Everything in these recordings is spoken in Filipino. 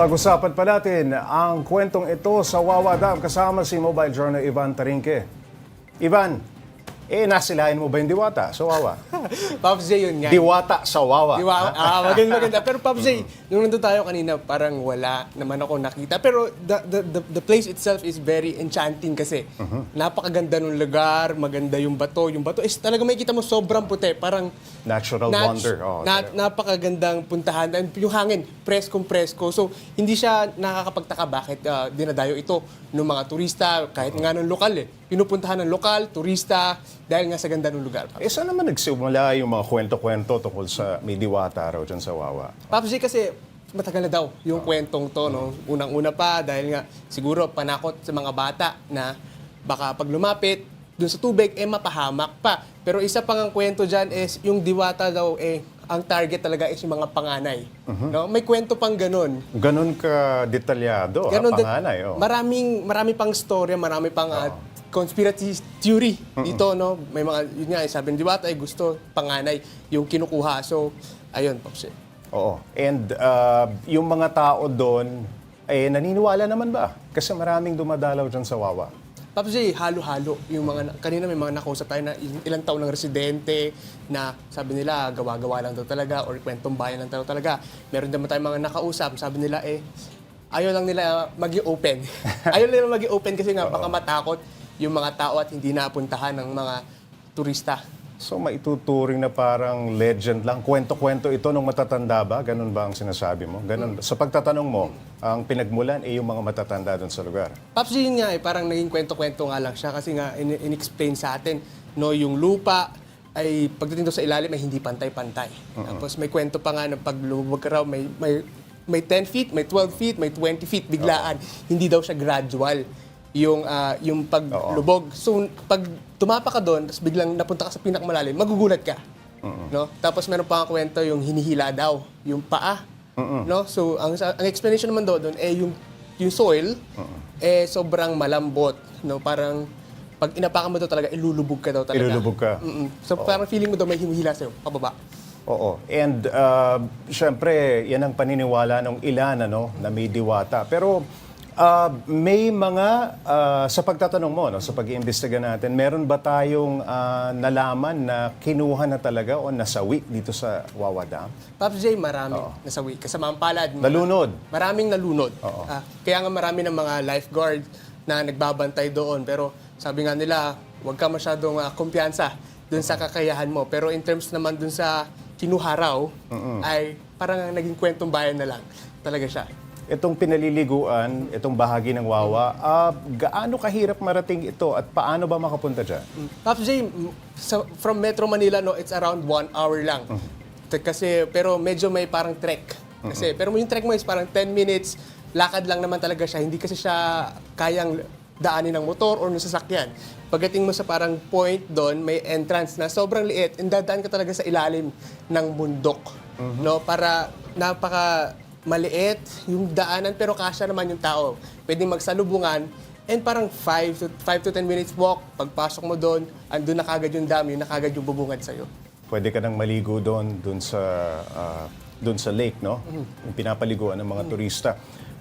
Pag-usapan pa natin ang kwentong ito sa Wawa Dam kasama si Mobile Journal Ivan Tarinque. Ivan, eh nasilayan mo ba yung diwata sa Wawa? Pops J, yun nga. Diwata sa Wawa. Di ba? Ah, maganda, maganda. Pero Pops J, nung nandun tayo kanina, parang wala naman ako nakita. Pero the, the, the, the place itself is very enchanting kasi napakaganda ng lugar, maganda yung bato. Yung bato is talaga may kita mo sobrang puti. Parang Natural nat- wonder. Oh, na, talaga. napakagandang puntahan. And yung hangin, preskong-presko. So, hindi siya nakakapagtaka bakit ah, dinadayo ito ng mga turista, kahit nga ng lokal eh. Pinupuntahan ng lokal, turista, dahil nga sa ganda ng lugar. Eh saan naman nagsimula yung mga kwento-kwento tungkol sa may diwata raw dyan sa Wawa? Pops J kasi matagal na daw yung kwentong to, no? Unang-una pa dahil nga siguro panakot sa mga bata na baka pag lumapit dun sa tubig, eh mapahamak pa. Pero isa pang ang kwento dyan is yung diwata daw eh ang target talaga is yung mga panganay. No? May kwento pang ganun. Ganon ka detalyado, ha, Ganun din- panganay. Oh. Maraming marami pang storya, marami pang ah, conspiracy theory dito, no? May mga yun nga, eh, sabi ng diwata ay gusto panganay yung kinukuha. So, ayun, Pops. J. Oo. And uh, yung mga tao doon, eh naniniwala naman ba? Kasi maraming dumadalaw dyan sa Wawa. Eh, halo-halo. Yung mga, kanina may mga nakausap tayo na il- ilang taon ng residente na sabi nila gawa-gawa lang daw talaga or kwentong bayan lang daw talaga. Meron naman tayong mga nakausap, sabi nila eh, ayaw lang nila maging open. ayaw nila maging open kasi nga baka matakot yung mga tao at hindi napuntahan ng mga turista. So maituturing na parang legend lang, kwento-kwento ito nung matatanda ba? Ganun ba ang sinasabi mo? Ganun. Sa pagtatanong mo, ang pinagmulan ay yung mga matatanda doon sa lugar. Paps, yun nga eh, parang naging kwento-kwento nga lang siya kasi nga in- in-explain sa atin, no, yung lupa ay pagdating doon sa ilalim ay hindi pantay-pantay. Tapos may kwento pa nga na pag lumubog ka raw, may, may, may 10 feet, may 12 feet, may 20 feet, biglaan. Hindi daw siya gradual yung ah, yung paglubog. So pag tumapa ka doon, tapos biglang napunta ka sa pinakamalalim, magugulat ka. No? Tapos meron pa kwento yung hinihila daw, yung paa. No? So ang ang explanation naman doon eh yung yung soil eh sobrang malambot, no? Parang pag inapakan mo daw talaga ilulubog ka daw talaga. Ilulubog ka. Mm-mm. So parang feeling mo daw may hinihila sa'yo, pababa. Oo. And uh, syempre, yan ang paniniwala ng ilan ano, na may diwata. Pero uh, may mga, uh, sa pagtatanong mo, no, sa pag-iimbestiga natin, meron ba tayong uh, nalaman na kinuha na talaga o nasawi dito sa Wawa Dam? Pops J, marami nasawi. Kasama ang palad. mga- Nalunod. Maraming nalunod. Oo. Ah, kaya nga marami ng mga lifeguard na nagbabantay doon. Pero sabi nga nila, huwag ka masyadong ah, kumpiyansa dun sa kakayahan mo. Pero in terms naman dun sa kinuha raw, ay parang naging kwentong bayan na lang. Talaga siya. Itong pinaliliguan, itong bahagi ng Wawa, uh, gaano kahirap marating ito at paano ba makapunta dyan? Pops J, sa- from Metro Manila, no, it's around one hour lang. T- Kasi, pero medyo may parang trek. Kasi, pero yung trek mo is parang 10 minutes, lakad lang naman talaga siya. Hindi kasi siya kayang daanin ng motor or ng sasakyan. Pagdating mo sa parang point doon, may entrance na sobrang liit, and dadaan ka talaga sa ilalim ng bundok. No? Para napaka maliit yung daanan, pero kasya naman yung tao. Pwedeng magsalubungan, And parang 5 to 5 to 10 minutes walk, pagpasok mo doon, andun na kagad yung dam, yun na kagad yung bubungad sa'yo. Pwede ka nang maligo doon, doon sa, ah, doon sa lake, no? Yung pinapaliguan ng mga turista.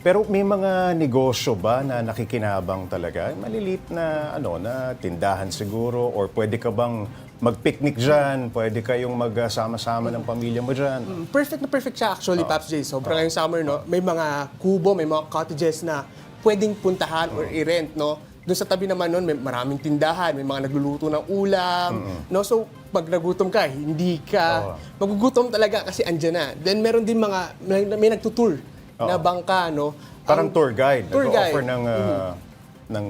Pero may mga negosyo ba na nakikinabang talaga? Malilit na, ano, na tindahan siguro? Or pwede ka bang mag-picnic dyan? Pwede kayong magsama-sama ng pamilya mo dyan? Perfect na perfect siya actually, Paps J. Sobrang ngayong summer, no? May mga kubo, may mga cottages na pwedeng puntahan or i-rent, no? Doon sa tabi naman nun, may maraming tindahan, may mga nagluluto ng ulam, no? So, pag nagutom ka, hindi ka magugutom talaga kasi andyan na. Then meron din mga, may, may nagtutour na bangka, no? Parang Ang- tour guide. Tour Nag-offer guide. ng, ah, ng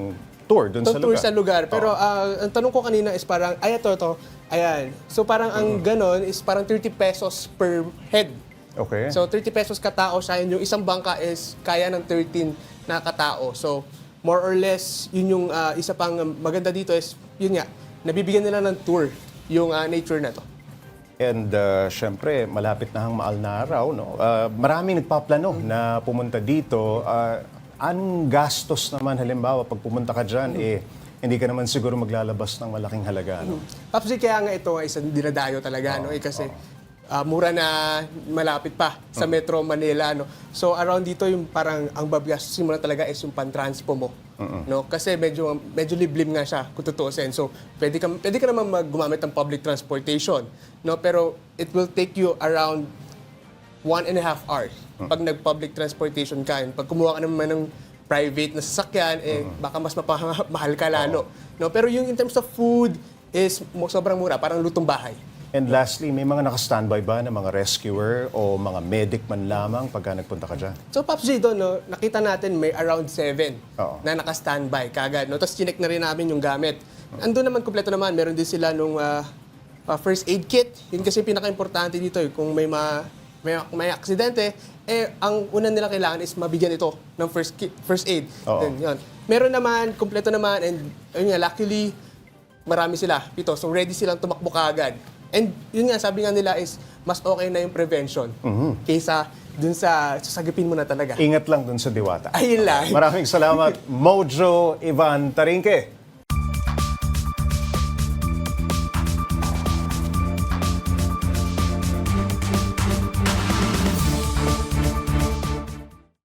tour doon sa tour lugar. sa lugar. Pero ah, ang tanong ko kanina is parang, ay, ito, ito. Ayan. So parang ang ganon is parang 30 pesos per head. Okay. So 30 pesos katao siya. Yun Yung isang bangka is kaya ng 13 na katao. So more or less, yun yung ah, isa pang maganda dito is, yun nga, nabibigyan nila ng tour yung ah, nature na to. And uh, syempre, malapit na ang maal na araw. No? Uh, maraming nagpaplano na pumunta dito. Uh, anong gastos naman halimbawa pag pumunta ka dyan, eh, hindi ka naman siguro maglalabas ng malaking halaga. No? Paps, kaya nga ito ay isang dinadayo talaga, no? Eh, kasi ah, mura na malapit pa sa Metro Manila no. So around dito yung parang ang babiyasin mo na talaga is yung pantranspo mo. No? Kasi medyo medyo liblim nga siya kung tutuusin. So pwede ka pwede ka naman mag- gumamit ng public transportation, no? Pero it will take you around one and a half hours pag nag-public transportation ka. And pag kumuha ka naman ng private na sasakyan, eh, baka mas mapamahal ka lalo. No? Pero yung in terms of food is mo- sobrang mura, parang lutong bahay. And lastly, may mga naka-standby ba na mga rescuer o mga medic man lamang pagka nagpunta ka dyan? So, Pops J, doon, no, nakita natin may around seven Oo. na naka-standby kagad. No? Tapos, chinek na rin namin yung gamit. Andun naman, kompleto naman. Meron din sila nung ah, ah, first aid kit. Yun kasi pinaka-importante dito. Eh. Kung may, ma, may, may aksidente, eh, ang una nila kailangan is mabigyan ito ng first, kit, first aid. Oo. Then, yun. Meron naman, kompleto naman. And, ayun nga, luckily, marami sila, pito. So, ready silang tumakbo kaagad. And yun nga, sabi nga nila is, mas okay na yung prevention kaysa dun sa sasagipin mo na talaga. Ingat lang dun sa diwata. Ayun lang. Maraming salamat, Mojo Ivan Tarinque.